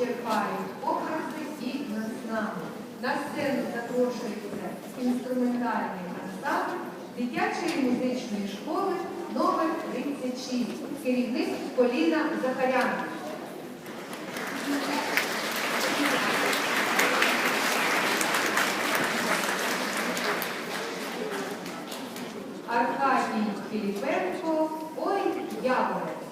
черпають образи і наснами. На сцену запрошується інструментальний ансамбль дитячої музичної школи номер 36 керівник Поліна Захарян. Аркадій Філіпенко, ой, яблоко.